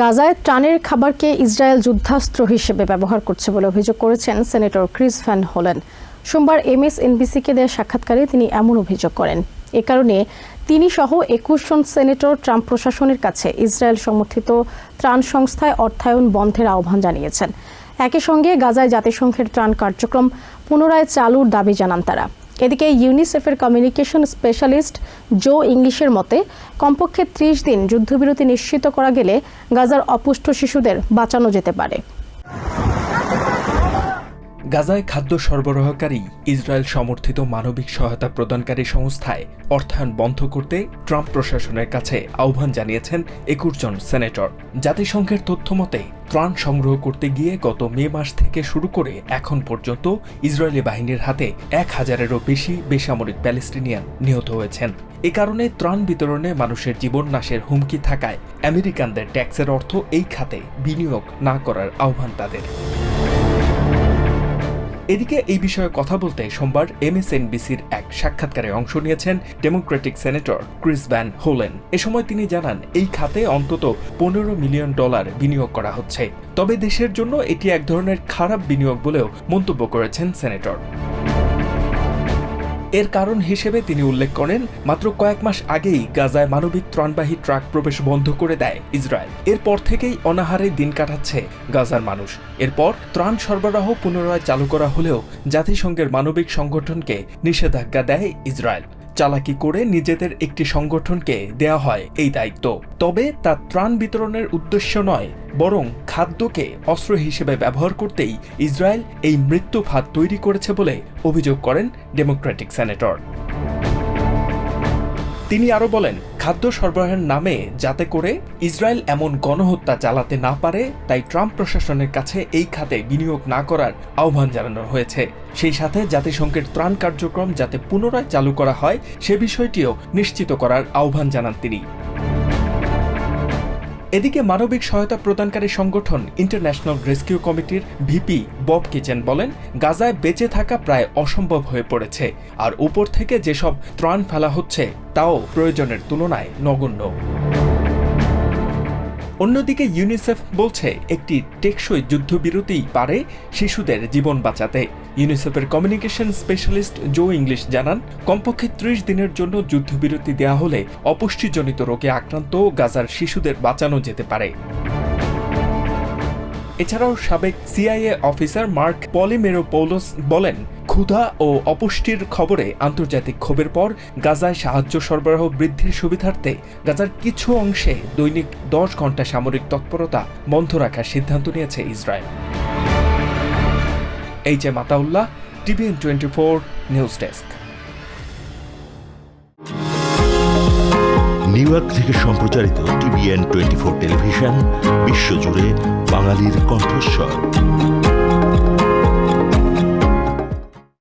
গাজায় ত্রাণের খাবারকে ইসরায়েল যুদ্ধাস্ত্র হিসেবে ব্যবহার করছে বলে অভিযোগ করেছেন সেনেটর ক্রিস ভ্যান হোলেন। সোমবার এমএস এনবিসিকে দেওয়া সাক্ষাৎকারে তিনি এমন অভিযোগ করেন। এ কারণে তিনি সহ একুশ জন সেনেটর, ট্রাম্প প্রশাসনের কাছে ইসরায়েল সমর্থিত ত্রাণ সংস্থায় অর্থায়ন বন্ধের আহ্বান জানিয়েছেন। একই সঙ্গে গাজায় জাতিসংঘের ত্রাণ কার্যক্রম পুনরায় চালুর দাবি জানান তারা। এদিকে ইউনিসেফের কমিউনিকেশন স্পেশালিস্ট জো ইংলিশের মতে, কমপক্ষে ত্রিশ দিন যুদ্ধবিরতি নিশ্চিত করা গেলে গাজার অপুষ্ট শিশুদের বাঁচানো যেতে পারে। গাজায় খাদ্য সরবরাহকারী ইসরায়েল সমর্থিত মানবিক সহায়তা প্রদানকারী সংস্থায় অর্থায়ন বন্ধ করতে ট্রাম্প প্রশাসনের কাছে আহ্বান জানিয়েছেন একুশ জন সেনেটর। জাতিসংঘের তথ্য মতে, ত্রাণ সংগ্রহ করতে গিয়ে গত মে মাস থেকে শুরু করে এখন পর্যন্ত ইসরায়েলি বাহিনীর হাতে এক হাজারেরও বেশি বেসামরিক প্যালেস্টিনিয়ান নিহত হয়েছেন। এ কারণে ত্রাণ বিতরণে মানুষের জীবন নাশের হুমকি থাকায় আমেরিকানদের ট্যাক্সের অর্থ এই খাতে বিনিয়োগ না করার আহ্বান তাদের। এদিকে এই বিষয়ে কথা বলতে সোমবার এমএসএনবিসির এক সাক্ষাৎকারে অংশ নিয়েছেন democratic senator Chris Van Hollen. এ সময় তিনি জানান, এই খাতে অন্তত পনেরো মিলিয়ন ডলার বিনিয়োগ করা হচ্ছে। তবে দেশের জন্য এটি এক ধরনের খারাপ বিনিয়োগ বলেও মন্তব্য করেছেন সেনেটর। এর কারণ হিসেবে তিনি উল্লেখ করেন, মাত্র কয়েক মাস আগেই গাজায় মানবিক ত্রাণবাহী ট্রাক প্রবেশ বন্ধ করে দেয় ইসরায়েল। এরপর থেকেই অনাহারে দিন কাটাচ্ছে গাজার মানুষ। এরপর ত্রাণ সরবরাহ পুনরায় চালু করা হলেও জাতিসংঘের মানবিক সংগঠনকে নিষেধাজ্ঞা দেয় ইসরায়েল। চালাকি করে নিজেদের একটি সংগঠনকে দেয়া হয় এই দায়িত্ব। তবে তা ত্রাণ বিতরণের উদ্দেশ্য নয়, বরং খাদ্যকে অস্ত্র হিসেবে ব্যবহার করতেই ইসরায়েল এই মৃত্যু ফাঁদ তৈরি করেছে বলে অভিযোগ করেন ডেমোক্রেটিক সেনেটর। তিনি আরও বলেন, খাদ্য সরবরাহের নামে যাতে করে ইসরায়েল এমন গণহত্যা চালাতে না পারে, তাই ট্রাম্প প্রশাসনের কাছে এই খাতে বিনিয়োগ না করার আহ্বান জানানো হয়েছে। সেই সাথে জাতিসংঘের ত্রাণ কার্যক্রম যাতে পুনরায় চালু করা হয়, সে বিষয়টিও নিশ্চিত করার আহ্বান জানান তিনি। এদিকে মানবিক সহায়তা প্রদানকারী সংগঠন ইন্টারন্যাশনাল রেস্কিউ কমিটির ভিপি বব কিচেন বলেন, গাজায় বেঁচে থাকা প্রায় অসম্ভব হয়ে পড়েছে। আর উপর থেকে যেসব ত্রাণ ফেলা হচ্ছে, তাও প্রয়োজনের তুলনায় নগণ্য। অন্যদিকে ইউনিসেফ বলছে, একটি টেকসই যুদ্ধবিরতিই পারে শিশুদের জীবন বাঁচাতে। ইউনিসেফের কমিউনিকেশন স্পেশালিস্ট জো ইংলিশ জানান, কমপক্ষে ত্রিশ দিনের জন্য যুদ্ধবিরতি দেওয়া হলে অপুষ্টিজনিত রোগে আক্রান্ত গাজার শিশুদের বাঁচানো যেতে পারে। এছাড়াও সাবেক সিআইএ অফিসার মার্ক পলিমেরোপৌলোস বলেন ক্ষুধা ও অপুষ্টির খবরে আন্তর্জাতিক ক্ষোভের পর গাজায় সাহায্য সরবরাহ বৃদ্ধির সুবিধার্থে গাজার কিছু অংশে দৈনিক দশ ঘণ্টা সামরিক তৎপরতা বন্ধ রাখার সিদ্ধান্ত নিয়েছে Israel. H A Mataullah, TVN twenty four news desk. New York থেকে সম্প্রচারিত টিভিএন টোয়েন্টি ফোর টেলিভিশন, বিশ্বজুড়ে বাঙালির কণ্ঠস্বর।